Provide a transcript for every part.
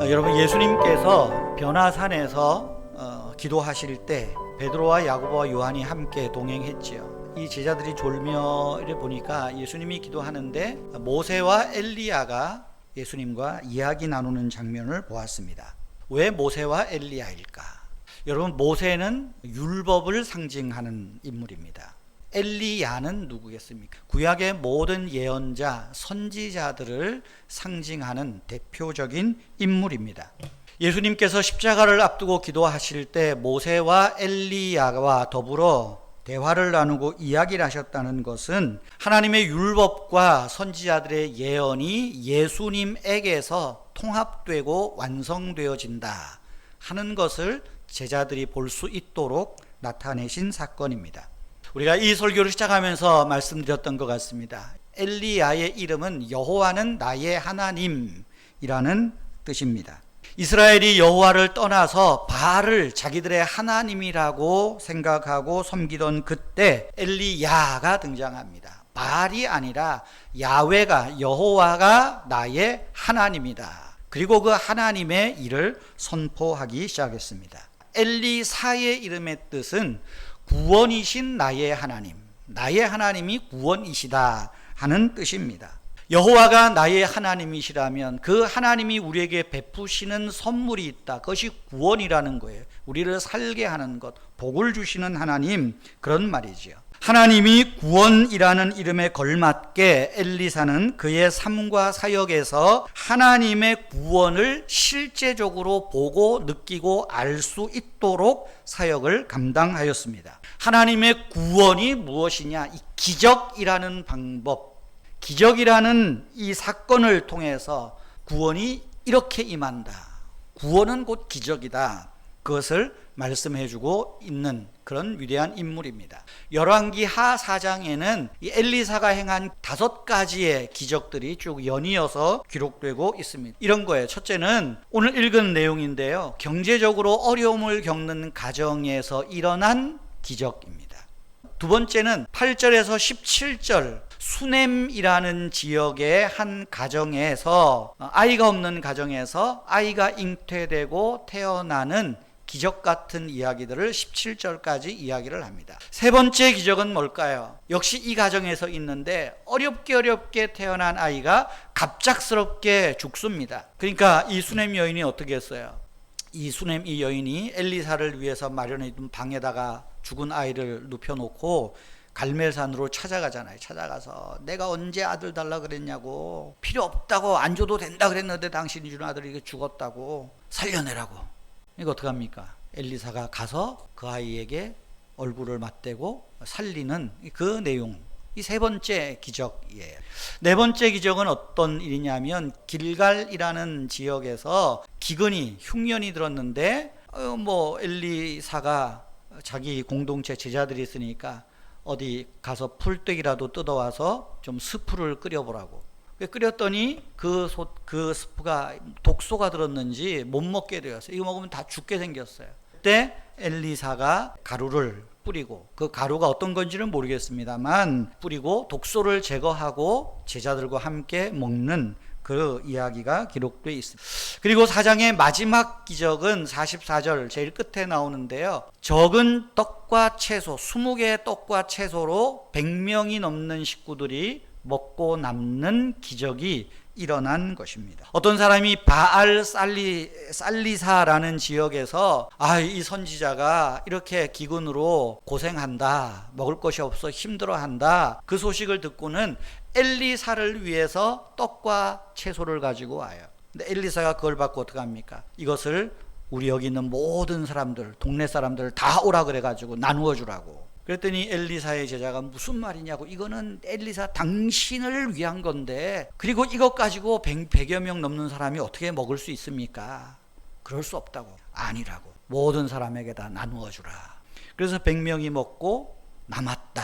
어, 여러분 예수님께서 변화산에서 어, 기도하실 때 베드로와 야고보와 요한이 함께 동행했지요. 이 제자들이 졸며를 보니까 예수님이 기도하는데 모세와 엘리야가 예수님과 이야기 나누는 장면을 보았습니다. 왜 모세와 엘리야일까? 여러분 모세는 율법을 상징하는 인물입니다. 엘리야는 누구겠습니까? 구약의 모든 예언자, 선지자들을 상징하는 대표적인 인물입니다. 예수님께서 십자가를 앞두고 기도하실 때 모세와 엘리야와 더불어 대화를 나누고 이야기를 하셨다는 것은 하나님의 율법과 선지자들의 예언이 예수님에게서 통합되고 완성되어진다 하는 것을 제자들이 볼 수 있도록 나타내신 사건입니다. 우리가 이 설교를 시작하면서 말씀드렸던 것 같습니다. 엘리야의 이름은 여호와는 나의 하나님이라는 뜻입니다. 이스라엘이 여호와를 떠나서 바알을 자기들의 하나님이라고 생각하고 섬기던 그때 엘리야가 등장합니다. 바알이 아니라 야훼가 여호와가 나의 하나님이다. 그리고 그 하나님의 일을 선포하기 시작했습니다. 엘리사의 이름의 뜻은 구원이신 나의 하나님, 나의 하나님이 구원이시다 하는 뜻입니다. 여호와가 나의 하나님이시라면 그 하나님이 우리에게 베푸시는 선물이 있다. 그것이 구원이라는 거예요. 우리를 살게 하는 것, 복을 주시는 하나님 그런 말이지요. 하나님이 구원이라는 이름에 걸맞게 엘리사는 그의 삶과 사역에서 하나님의 구원을 실제적으로 보고 느끼고 알 수 있도록 사역을 감당하였습니다. 하나님의 구원이 무엇이냐? 이 기적이라는 방법, 기적이라는 이 사건을 통해서 구원이 이렇게 임한다. 구원은 곧 기적이다. 그것을 말씀해 주고 있는 그런 위대한 인물입니다. 열왕기 하 4장에는 이 엘리사가 행한 다섯 가지의 기적들이 쭉 연이어서 기록되고 있습니다. 이런 거예요. 첫째는 오늘 읽은 내용인데요. 경제적으로 어려움을 겪는 가정에서 일어난 기적입니다. 두 번째는 8절에서 17절 수넴이라는 지역의 한 가정에서 아이가 없는 가정에서 아이가 잉태되고 태어나는 기적 같은 이야기들을 17절까지 이야기를 합니다. 세 번째 기적은 뭘까요? 역시 이 가정에서 있는데 어렵게 어렵게 태어난 아이가 갑작스럽게 죽습니다. 그러니까 이 수넴 여인이 어떻게 했어요? 이 수넴 이 여인이 엘리사를 위해서 마련해 둔 방에다가 죽은 아이를 눕혀놓고 갈멜산으로 찾아가잖아요. 찾아가서 내가 언제 아들 달라 그랬냐고 필요 없다고 안 줘도 된다 그랬는데 당신이 준 아들이 죽었다고 살려내라고. 이거 어떡 합니까? 엘리사가 가서 그 아이에게 얼굴을 맞대고 살리는 그 내용. 이 세 번째 기적이에요. 네 번째 기적은 어떤 일이냐면 길갈이라는 지역에서 기근이 흉년이 들었는데 어, 뭐 엘리사가 자기 공동체 제자들이 있으니까 어디 가서 풀떼기라도 뜯어와서 좀 스프를 끓여보라고. 끓였더니 그, 소, 그 스프가 독소가 들었는지 못 먹게 되었어요. 이거 먹으면 다 죽게 생겼어요. 그때 엘리사가 가루를 뿌리고 그 가루가 어떤 건지는 모르겠습니다만 뿌리고 독소를 제거하고 제자들과 함께 먹는 그 이야기가 기록되어 있습니다. 그리고 사장의 마지막 기적은 44절 제일 끝에 나오는데요. 적은 떡과 채소, 20개의 떡과 채소로 100명이 넘는 식구들이 먹고 남는 기적이 일어난 것입니다. 어떤 사람이 바알 살리, 살리사라는 지역에서 아, 이 선지자가 이렇게 기근으로 고생한다. 먹을 것이 없어 힘들어한다. 그 소식을 듣고는 엘리사를 위해서 떡과 채소를 가지고 와요. 근데 엘리사가 그걸 받고 어떻게 합니까? 이것을 우리 여기 있는 모든 사람들, 동네 사람들 다 오라 그래 가지고 나누어 주라고. 그랬더니 엘리사의 제자가 무슨 말이냐고 이거는 엘리사 당신을 위한 건데 그리고 이것 가지고 100, 여명 넘는 사람이 어떻게 먹을 수 있습니까? 그럴 수 없다고. 아니라고. 모든 사람에게 다 나누어 주라. 그래서 100명이 먹고 남았다.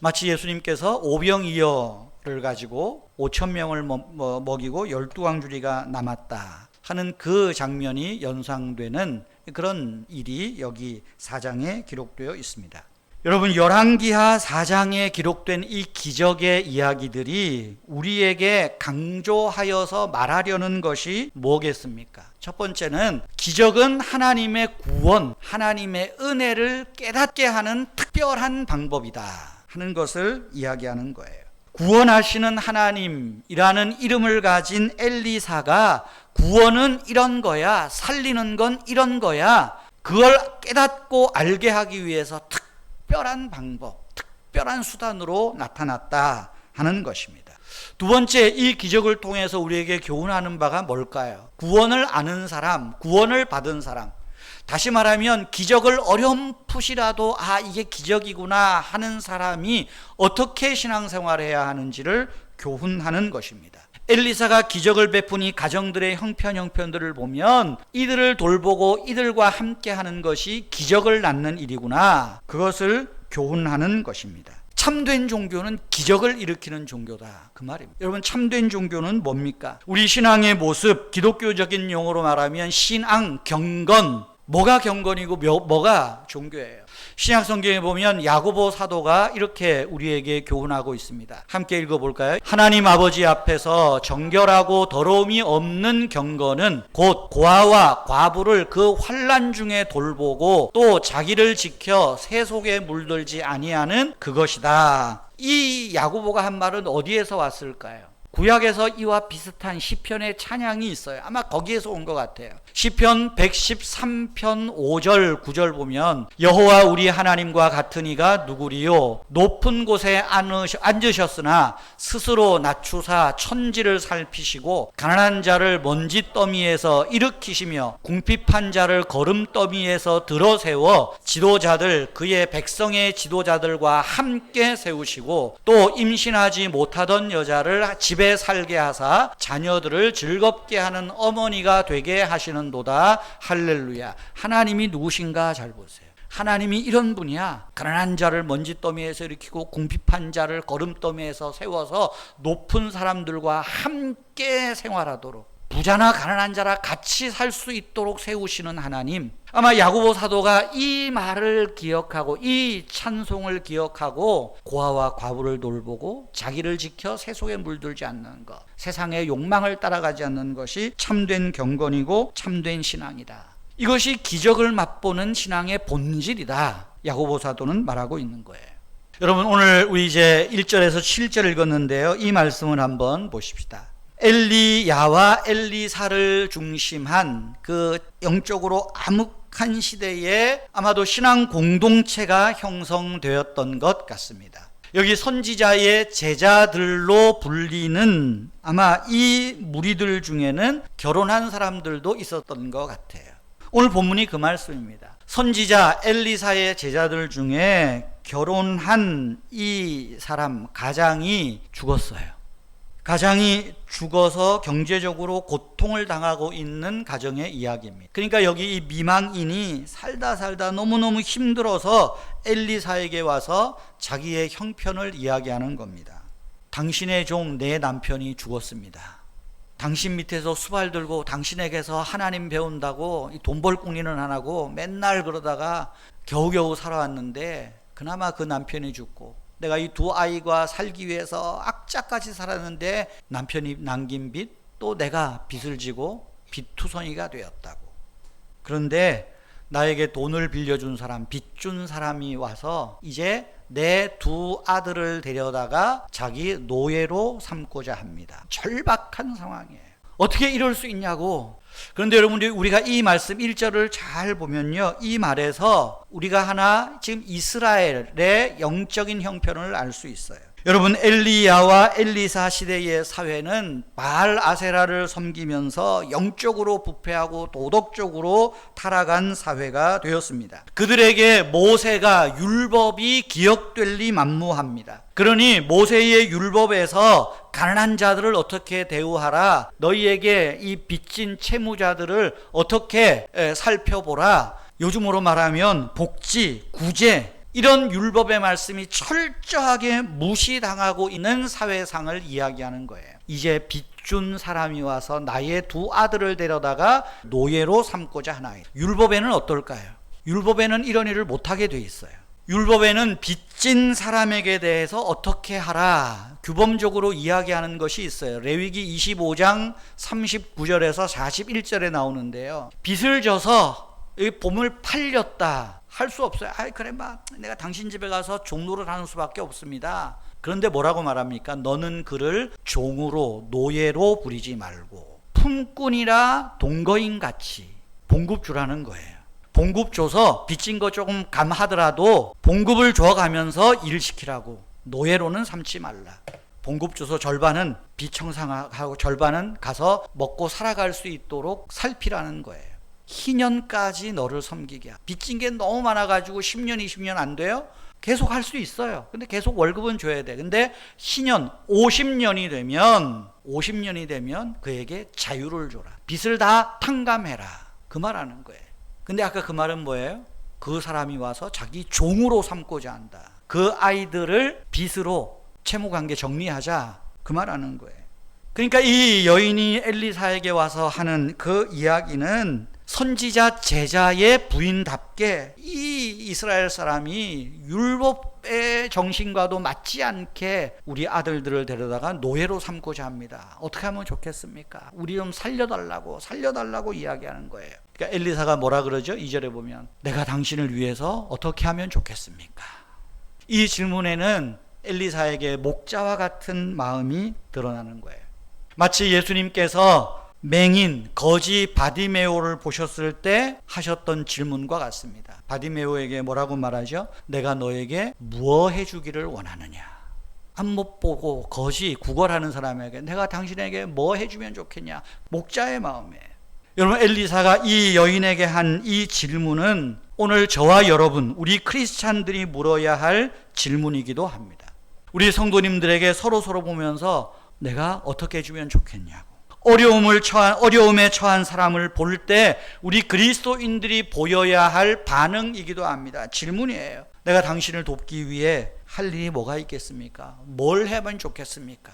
마치 예수님께서 오병이어를 가지고 5천 명을 먹이고 12광주리가 남았다 하는 그 장면이 연상되는 그런 일이 여기 사장에 기록되어 있습니다 여러분 열왕기하 4장에 기록된 이 기적의 이야기들이 우리에게 강조하여서 말하려는 것이 뭐겠습니까? 첫 번째는 기적은 하나님의 구원, 하나님의 은혜를 깨닫게 하는 특별한 방법이다 하는 것을 이야기하는 거예요. 구원하시는 하나님이라는 이름을 가진 엘리사가 구원은 이런 거야, 살리는 건 이런 거야. 그걸 깨닫고 알게 하기 위해서 특 별한 방법, 특별한 수단으로 나타났다 하는 것입니다. 두 번째, 이 기적을 통해서 우리에게 교훈하는 바가 뭘까요? 구원을 아는 사람, 구원을 받은 사람. 다시 말하면 기적을 어렴풋이라도 아 이게 기적이구나 하는 사람이 어떻게 신앙생활을 해야 하는지를 교훈하는 것입니다. 엘리사가 기적을 베푸니 가정들의 형편 형편들을 보면 이들을 돌보고 이들과 함께 하는 것이 기적을 낳는 일이구나. 그것을 교훈하는 것입니다. 참된 종교는 기적을 일으키는 종교다. 그 말입니다. 여러분, 참된 종교는 뭡니까? 우리 신앙의 모습, 기독교적인 용어로 말하면 신앙, 경건, 뭐가 경건이고 뭐가 종교예요. 신약 성경에 보면 야고보 사도가 이렇게 우리에게 교훈하고 있습니다. 함께 읽어 볼까요? 하나님 아버지 앞에서 정결하고 더러움이 없는 경건은 곧 고아와 과부를 그 환란 중에 돌보고 또 자기를 지켜 새 속에 물들지 아니하는 그것이다. 이 야고보가 한 말은 어디에서 왔을까요? 구약에서 이와 비슷한 시편의 찬양이 있어요. 아마 거기에서 온 것 같아요. 시편 113편 5절 9절 보면 여호와 우리 하나님과 같은 이가 누구리요 높은 곳에 앉으셨으나 스스로 낮추사 천지를 살피시고 가난한 자를 먼지 더미에서 일으키시며 궁핍한 자를 거름 더미에서 들어 세워 지도자들 그의 백성의 지도자들과 함께 세우시고 또 임신하지 못하던 여자를 집에 살게 하사 자녀들을 즐겁게 하는 어머니가 되게 하시는 도다. 할렐루야. 하나님이 누구신가 잘 보세요. 하나님이 이런 분이야. 가난한 자를 먼지더미에서 일으키고 궁핍한 자를 거름더미에서 세워서 높은 사람들과 함께 생활하도록 부자나 가난한 자라 같이 살 수 있도록 세우시는 하나님. 아마 야고보 사도가 이 말을 기억하고 이 찬송을 기억하고 고아와 과부를 돌보고 자기를 지켜 세속에 물들지 않는 것, 세상의 욕망을 따라가지 않는 것이 참된 경건이고 참된 신앙이다. 이것이 기적을 맛보는 신앙의 본질이다. 야고보 사도는 말하고 있는 거예요. 여러분 오늘 우리 이제 1절에서 7절 읽었는데요. 이 말씀을 한번 보십시다. 엘리야와 엘리사를 중심한 그 영적으로 암흑한 시대에 아마도 신앙 공동체가 형성되었던 것 같습니다. 여기 선지자의 제자들로 불리는 아마 이 무리들 중에는 결혼한 사람들도 있었던 것 같아요. 오늘 본문이 그 말씀입니다. 선지자 엘리사의 제자들 중에 결혼한 이 사람 가장이 죽었어요. 가장이 죽어서 경제적으로 고통을 당하고 있는 가정의 이야기입니다. 그러니까 여기 이 미망인이 살다 살다 너무너무 힘들어서 엘리사에게 와서 자기의 형편을 이야기하는 겁니다. 당신의 종 내 남편이 죽었습니다. 당신 밑에서 수발 들고 당신에게서 하나님 배운다고 돈 벌 궁리는 안 하고 맨날 그러다가 겨우겨우 살아왔는데 그나마 그 남편이 죽고 내가 이 두 아이가 살기 위해서 악자까지 살았는데 남편이 남긴 빚 또 내가 빚을 지고 빚투성이가 되었다고. 그런데 나에게 돈을 빌려준 사람, 빚 준 사람이 와서 이제 내 두 아들을 데려다가 자기 노예로 삼고자 합니다. 절박한 상황이에요. 어떻게 이럴 수 있냐고 그런데 여러분들이 우리가 이 말씀 1절을 잘 보면요. 이 말에서 우리가 하나 지금 이스라엘의 영적인 형편을 알 수 있어요. 여러분 엘리야와 엘리사 시대의 사회는 바알 아세라를 섬기면서 영적으로 부패하고 도덕적으로 타락한 사회가 되었습니다. 그들에게 모세가 율법이 기억될 리 만무합니다. 그러니 모세의 율법에서 가난한 자들을 어떻게 대우하라 너희에게 이 빚진 채무자들을 어떻게 살펴보라 요즘으로 말하면 복지, 구제 이런 율법의 말씀이 철저하게 무시당하고 있는 사회상을 이야기하는 거예요. 이제 빚준 사람이 와서 나의 두 아들을 데려다가 노예로 삼고자 하나이다. 율법에는 어떨까요? 율법에는 이런 일을 못하게 돼 있어요. 율법에는 빚진 사람에게 대해서 어떻게 하라 규범적으로 이야기하는 것이 있어요. 레위기 25장 39절에서 41절에 나오는데요. 빚을 져서 이 봄을 팔렸다 할 수 없어요. 아 그래 막 내가 당신 집에 가서 종로를 하는 수밖에 없습니다. 그런데 뭐라고 말합니까? 너는 그를 종으로 노예로 부리지 말고 품꾼이라 동거인 같이 봉급 주라는 거예요. 봉급 줘서 빚진 거 조금 감하더라도 봉급을 줘가면서 일 시키라고 노예로는 삼지 말라. 봉급 줘서 절반은 비청산하고 절반은 가서 먹고 살아갈 수 있도록 살피라는 거예요. 희년까지 너를 섬기게. 빚진 게 너무 많아가지고 10년, 20년 안 돼요? 계속 할 수 있어요. 근데 계속 월급은 줘야 돼. 근데 희년 50년이 되면 50년이 되면 그에게 자유를 줘라. 빚을 다 탕감해라. 그 말하는 거예요. 근데 아까 그 말은 뭐예요? 그 사람이 와서 자기 종으로 삼고자 한다. 그 아이들을 빚으로 채무 관계 정리하자. 그 말하는 거예요. 그러니까 이 여인이 엘리사에게 와서 하는 그 이야기는 선지자 제자의 부인답게 이 이스라엘 사람이 율법의 정신과도 맞지 않게 우리 아들들을 데려다가 노예로 삼고자 합니다. 어떻게 하면 좋겠습니까? 우리 좀 살려달라고 살려달라고 이야기하는 거예요. 그러니까 엘리사가 뭐라 그러죠? 2절에 보면 내가 당신을 위해서 어떻게 하면 좋겠습니까? 이 질문에는 엘리사에게 목자와 같은 마음이 드러나는 거예요. 마치 예수님께서 맹인 거지 바디메오를 보셨을 때 하셨던 질문과 같습니다. 바디메오에게 뭐라고 말하죠? 내가 너에게 무엇 해주기를 원하느냐? 안 못 보고 거지 구걸하는 사람에게 내가 당신에게 뭐 해주면 좋겠냐? 목자의 마음이에요. 여러분 엘리사가 이 여인에게 한 이 질문은 오늘 저와 여러분 우리 크리스찬들이 물어야 할 질문이기도 합니다. 우리 성도님들에게 서로 서로 보면서 내가 어떻게 해주면 좋겠냐고. 어려움을 처한 어려움에 처한 사람을 볼 때 우리 그리스도인들이 보여야 할 반응이기도 합니다. 질문이에요. 내가 당신을 돕기 위해 할 일이 뭐가 있겠습니까? 뭘 하면 좋겠습니까?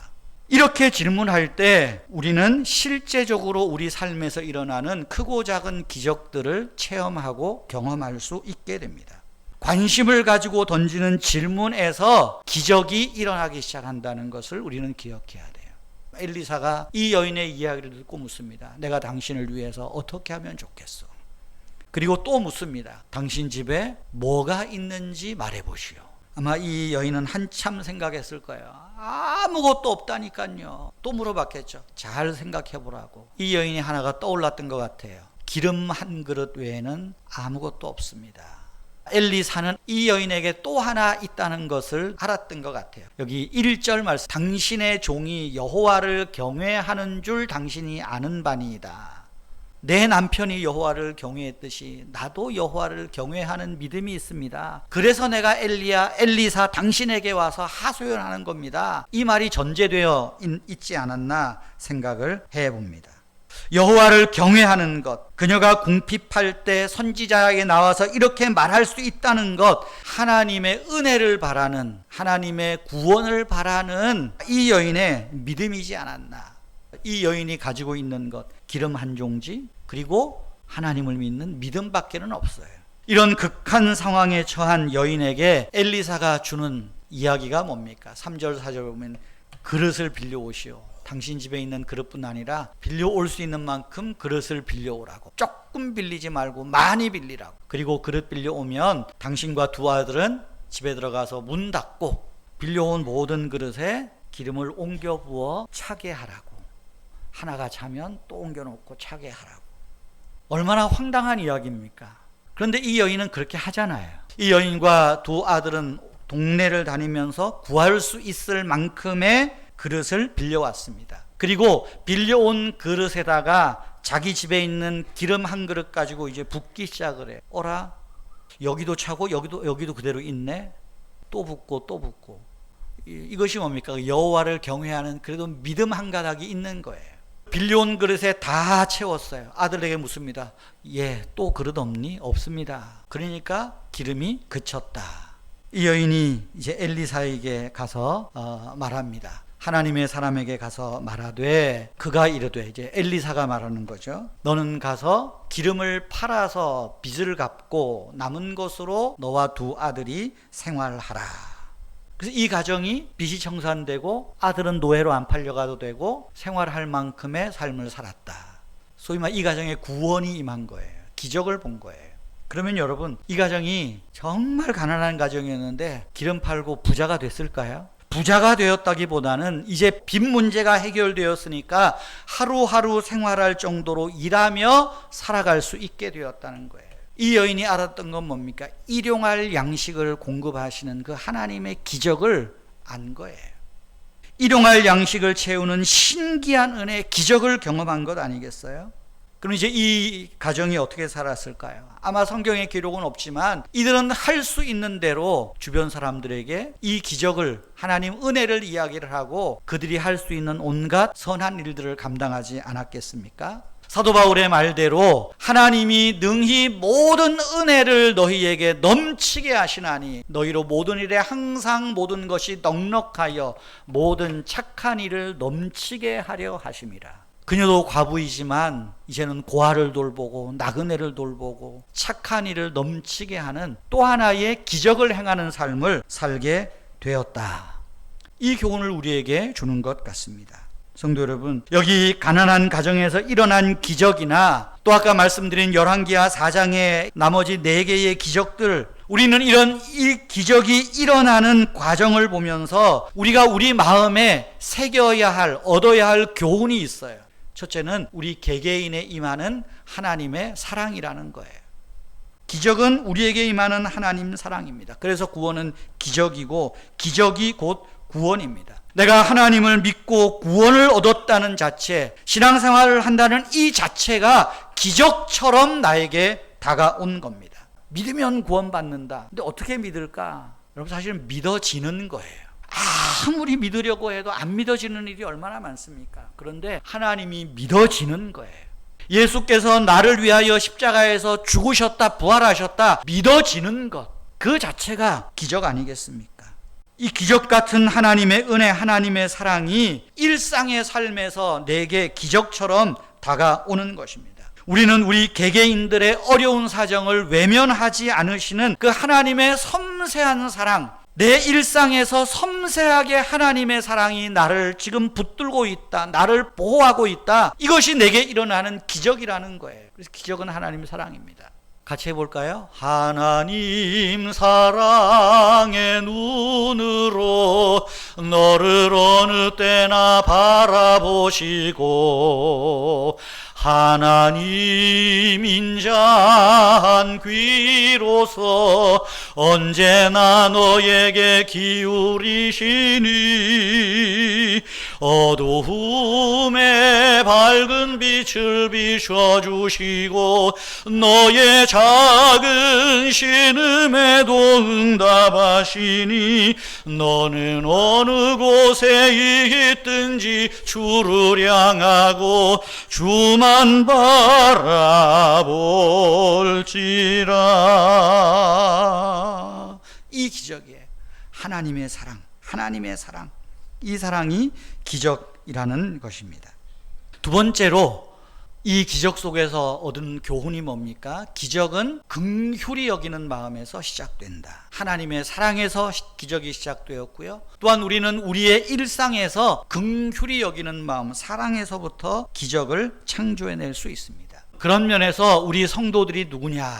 이렇게 질문할 때 우리는 실제적으로 우리 삶에서 일어나는 크고 작은 기적들을 체험하고 경험할 수 있게 됩니다. 관심을 가지고 던지는 질문에서 기적이 일어나기 시작한다는 것을 우리는 기억해야 돼요. 엘리사가 이 여인의 이야기를 듣고 묻습니다. 내가 당신을 위해서 어떻게 하면 좋겠어? 그리고 또 묻습니다. 당신 집에 뭐가 있는지 말해 보시오. 아마 이 여인은 한참 생각했을 거예요. 아무것도 없다니까요. 또 물어봤겠죠. 잘 생각해 보라고. 이 여인이 하나가 떠올랐던 것 같아요. 기름 한 그릇 외에는 아무것도 없습니다. 엘리사는 이 여인에게 또 하나 있다는 것을 알았던 것 같아요. 여기 1절 말씀 당신의 종이 여호와를 경외하는 줄 당신이 아는 바니이다. 내 남편이 여호와를 경외했듯이 나도 여호와를 경외하는 믿음이 있습니다. 그래서 내가 엘리야 엘리사 당신에게 와서 하소연하는 겁니다. 이 말이 전제되어 있지 않았나 생각을 해 봅니다. 여호와를 경외하는 것, 그녀가 궁핍할 때 선지자에게 나와서 이렇게 말할 수 있다는 것, 하나님의 은혜를 바라는, 하나님의 구원을 바라는 이 여인의 믿음이지 않았나. 이 여인이 가지고 있는 것, 기름 한 종지, 그리고 하나님을 믿는 믿음밖에는 없어요. 이런 극한 상황에 처한 여인에게 엘리사가 주는 이야기가 뭡니까? 3절, 4절 보면 그릇을 빌려오시오. 당신 집에 있는 그릇뿐 아니라 빌려올 수 있는 만큼 그릇을 빌려오라고. 조금 빌리지 말고 많이 빌리라고. 그리고 그릇 빌려오면 당신과 두 아들은 집에 들어가서 문 닫고 빌려온 모든 그릇에 기름을 옮겨 부어 차게 하라고. 하나가 차면 또 옮겨 놓고 차게 하라고. 얼마나 황당한 이야기입니까? 그런데 이 여인은 그렇게 하잖아요. 이 여인과 두 아들은 동네를 다니면서 구할 수 있을 만큼의 그릇을 빌려왔습니다. 그리고 빌려온 그릇에다가 자기 집에 있는 기름 한 그릇 가지고 이제 붓기 시작을 해. 어라? 여기도 차고 여기도 여기도 그대로 있네. 또 붓고 또 붓고. 이것이 뭡니까? 여호와를 경외하는 그래도 믿음 한 가닥이 있는 거예요. 빌려온 그릇에 다 채웠어요. 아들에게 묻습니다. 예, 또 그릇 없니? 없습니다. 그러니까 기름이 그쳤다. 이 여인이 이제 엘리사에게 가서 어, 말합니다. 하나님의 사람에게 가서 말하되 그가 이르되 이제 엘리사가 말하는 거죠. 너는 가서 기름을 팔아서 빚을 갚고 남은 것으로 너와 두 아들이 생활하라. 그래서 이 가정이 빚이 청산되고 아들은 노예로 안 팔려가도 되고 생활할 만큼의 삶을 살았다. 소위 말이 가정에 구원이 임한 거예요. 기적을 본 거예요. 그러면 여러분 이 가정이 정말 가난한 가정이었는데 기름 팔고 부자가 됐을까요? 부자가 되었다기보다는 이제 빚 문제가 해결되었으니까 하루하루 생활할 정도로 일하며 살아갈 수 있게 되었다는 거예요. 이 여인이 알았던 건 뭡니까? 일용할 양식을 공급하시는 그 하나님의 기적을 안 거예요. 일용할 양식을 채우는 신기한 은혜, 기적을 경험한 것 아니겠어요? 그럼 이제 이 가정이 어떻게 살았을까요? 아마 성경에 기록은 없지만 이들은 할 수 있는 대로 주변 사람들에게 이 기적을 하나님 은혜를 이야기를 하고 그들이 할 수 있는 온갖 선한 일들을 감당하지 않았겠습니까? 사도 바울의 말대로 하나님이 능히 모든 은혜를 너희에게 넘치게 하시나니 너희로 모든 일에 항상 모든 것이 넉넉하여 모든 착한 일을 넘치게 하려 하심이라. 그녀도 과부이지만 이제는 고아를 돌보고 나그네를 돌보고 착한 일을 넘치게 하는 또 하나의 기적을 행하는 삶을 살게 되었다. 이 교훈을 우리에게 주는 것 같습니다. 성도 여러분, 여기 가난한 가정에서 일어난 기적이나 또 아까 말씀드린 열왕기하 4장의 나머지 네 개의 기적들 우리는 이런 이 기적이 일어나는 과정을 보면서 우리가 우리 마음에 새겨야 할 얻어야 할 교훈이 있어요. 첫째는 우리 개개인에 임하는 하나님의 사랑이라는 거예요. 기적은 우리에게 임하는 하나님 사랑입니다. 그래서 구원은 기적이고 기적이 곧 구원입니다. 내가 하나님을 믿고 구원을 얻었다는 자체, 신앙생활을 한다는 이 자체가 기적처럼 나에게 다가온 겁니다. 믿으면 구원받는다. 근데 어떻게 믿을까? 여러분 사실은 믿어지는 거예요. 아무리 믿으려고 해도 안 믿어지는 일이 얼마나 많습니까? 그런데 하나님이 믿어지는 거예요. 예수께서 나를 위하여 십자가에서 죽으셨다, 부활하셨다, 믿어지는 것. 그 자체가 기적 아니겠습니까? 이 기적 같은 하나님의 은혜, 하나님의 사랑이 일상의 삶에서 내게 기적처럼 다가오는 것입니다. 우리는 우리 개개인들의 어려운 사정을 외면하지 않으시는 그 하나님의 섬세한 사랑, 내 일상에서 섬세하게 하나님의 사랑이 나를 지금 붙들고 있다. 나를 보호하고 있다. 이것이 내게 일어나는 기적이라는 거예요. 그래서 기적은 하나님의 사랑입니다. 같이 해볼까요? 하나님 사랑의 눈으로 너를 어느 때나 바라보시고 하나님 인자한 귀로서 언제나 너에게 기울이시니 어두움에 밝은 빛을 비춰주시고 너의 작은 신음에도 응답하시니 너는 어느 곳에 있든지 주를 향하고 주만 바라볼지라. 이 기적이에요 하나님의 사랑 하나님의 사랑. 이 사랑이 기적이라는 것입니다. 두 번째로 이 기적 속에서 얻은 교훈이 뭡니까? 기적은 긍휼히 여기는 마음에서 시작된다. 하나님의 사랑에서 기적이 시작되었고요. 또한 우리는 우리의 일상에서 긍휼히 여기는 마음, 사랑에서부터 기적을 창조해낼 수 있습니다. 그런 면에서 우리 성도들이 누구냐?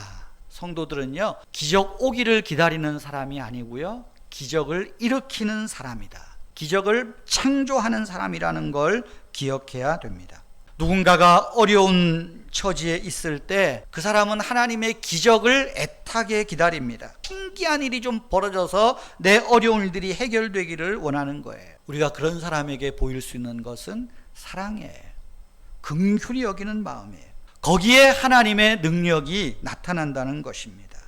성도들은요, 기적 오기를 기다리는 사람이 아니고요, 기적을 일으키는 사람이다. 기적을 창조하는 사람이라는 걸 기억해야 됩니다. 누군가가 어려운 처지에 있을 때 그 사람은 하나님의 기적을 애타게 기다립니다. 신기한 일이 좀 벌어져서 내 어려운 일들이 해결되기를 원하는 거예요. 우리가 그런 사람에게 보일 수 있는 것은 사랑이에요. 긍휼히 여기는 마음이에요. 거기에 하나님의 능력이 나타난다는 것입니다.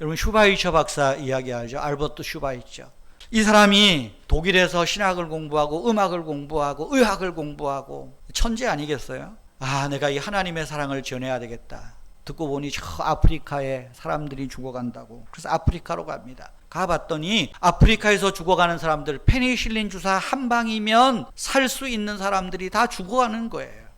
여러분 슈바이처 박사 이야기 알죠? 알버트 슈바이처. 이 사람이 독일에서 신학을 공부하고 음악을 공부하고 의학을 공부하고 천재 아니겠어요? 아, 내가 이 하나님의 사랑을 전해야 되겠다. 듣고 보니 저 아프리카에 사람들이 죽어간다고. 그래서 아프리카로 갑니다. 가봤더니 아프리카에서 죽어가는 사람들 페니실린 주사 한 방이면 살 수 있는 사람들이 다 죽어가는 거예요.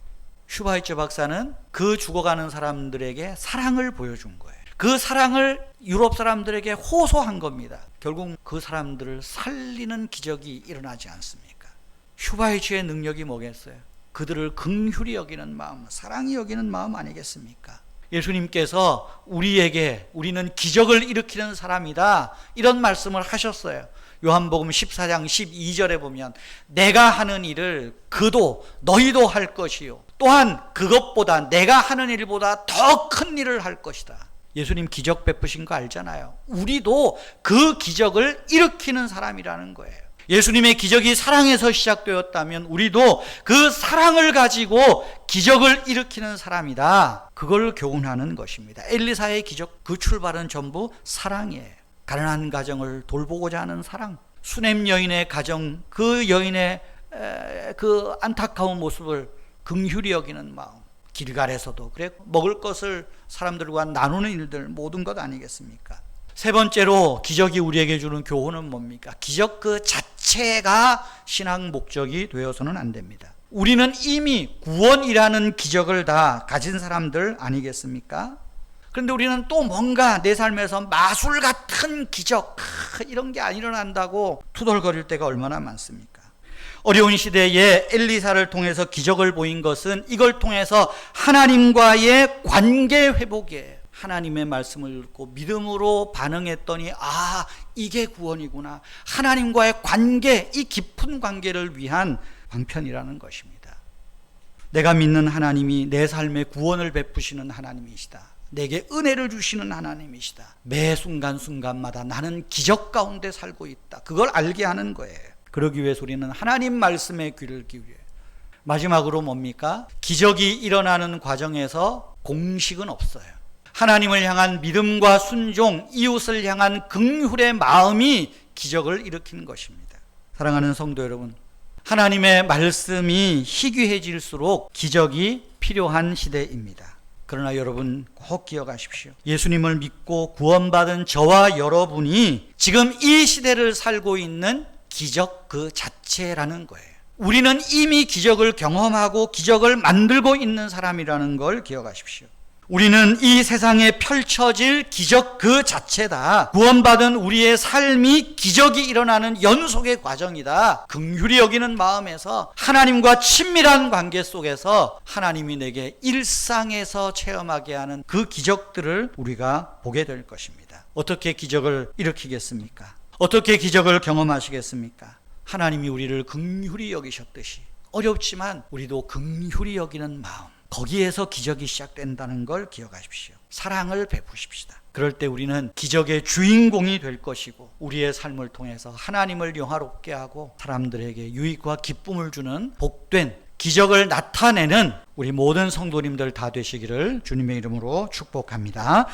슈바이처 박사는 그 죽어가는 사람들에게 사랑을 보여준 거예요. 그 사랑을 유럽 사람들에게 호소한 겁니다. 결국 그 사람들을 살리는 기적이 일어나지 않습니까? 슈바이처의 능력이 뭐겠어요? 그들을 긍휼히 여기는 마음, 사랑이 여기는 마음 아니겠습니까? 예수님께서 우리에게 우리는 기적을 일으키는 사람이다. 이런 말씀을 하셨어요. 요한복음 14장 12절에 보면 내가 하는 일을 그도 너희도 할 것이요. 또한 그것보다 내가 하는 일보다 더 큰 일을 할 것이다. 예수님 기적 베푸신 거 알잖아요. 우리도 그 기적을 일으키는 사람이라는 거예요. 예수님의 기적이 사랑에서 시작되었다면 우리도 그 사랑을 가지고 기적을 일으키는 사람이다. 그걸 교훈하는 것입니다. 엘리사의 기적 그 출발은 전부 사랑이에요. 가난한 가정을 돌보고자 하는 사랑. 수냄 여인의 가정 그 여인의 에, 그 안타까운 모습을 긍휼히 여기는 마음. 길갈에서도 그래 먹을 것을 사람들과 나누는 일들 모든 것 아니겠습니까? 세 번째로 기적이 우리에게 주는 교훈은 뭡니까? 기적 그 자체가 신앙 목적이 되어서는 안 됩니다. 우리는 이미 구원이라는 기적을 다 가진 사람들 아니겠습니까? 그런데 우리는 또 뭔가 내 삶에서 마술 같은 기적 크, 이런 게 안 일어난다고 투덜거릴 때가 얼마나 많습니까? 어려운 시대에 엘리사를 통해서 기적을 보인 것은 이걸 통해서 하나님과의 관계 회복이에요. 하나님의 말씀을 듣고 믿음으로 반응했더니 아 이게 구원이구나. 하나님과의 관계 이 깊은 관계를 위한 방편이라는 것입니다. 내가 믿는 하나님이 내 삶에 구원을 베푸시는 하나님이시다. 내게 은혜를 주시는 하나님이시다. 매 순간순간마다 나는 기적 가운데 살고 있다. 그걸 알게 하는 거예요. 그러기 위해서 우리는 하나님 말씀에 귀를 기울여요. 마지막으로 뭡니까? 기적이 일어나는 과정에서 공식은 없어요 하나님을 향한 믿음과 순종, 이웃을 향한 긍휼의 마음이 기적을 일으키는 것입니다. 사랑하는 성도 여러분, 하나님의 말씀이 희귀해질수록 기적이 필요한 시대입니다. 그러나 여러분 꼭 기억하십시오. 예수님을 믿고 구원받은 저와 여러분이 지금 이 시대를 살고 있는 기적 그 자체라는 거예요. 우리는 이미 기적을 경험하고 기적을 만들고 있는 사람이라는 걸 기억하십시오. 우리는 이 세상에 펼쳐질 기적 그 자체다. 구원받은 우리의 삶이 기적이 일어나는 연속의 과정이다. 긍휼히 여기는 마음에서 하나님과 친밀한 관계 속에서 하나님이 내게 일상에서 체험하게 하는 그 기적들을 우리가 보게 될 것입니다. 어떻게 기적을 일으키겠습니까? 어떻게 기적을 경험하시겠습니까? 하나님이 우리를 긍휼히 여기셨듯이 어렵지만 우리도 긍휼히 여기는 마음 거기에서 기적이 시작된다는 걸 기억하십시오. 사랑을 베푸십시다. 그럴 때 우리는 기적의 주인공이 될 것이고 우리의 삶을 통해서 하나님을 영화롭게 하고 사람들에게 유익과 기쁨을 주는 복된 기적을 나타내는 우리 모든 성도님들 다 되시기를 주님의 이름으로 축복합니다.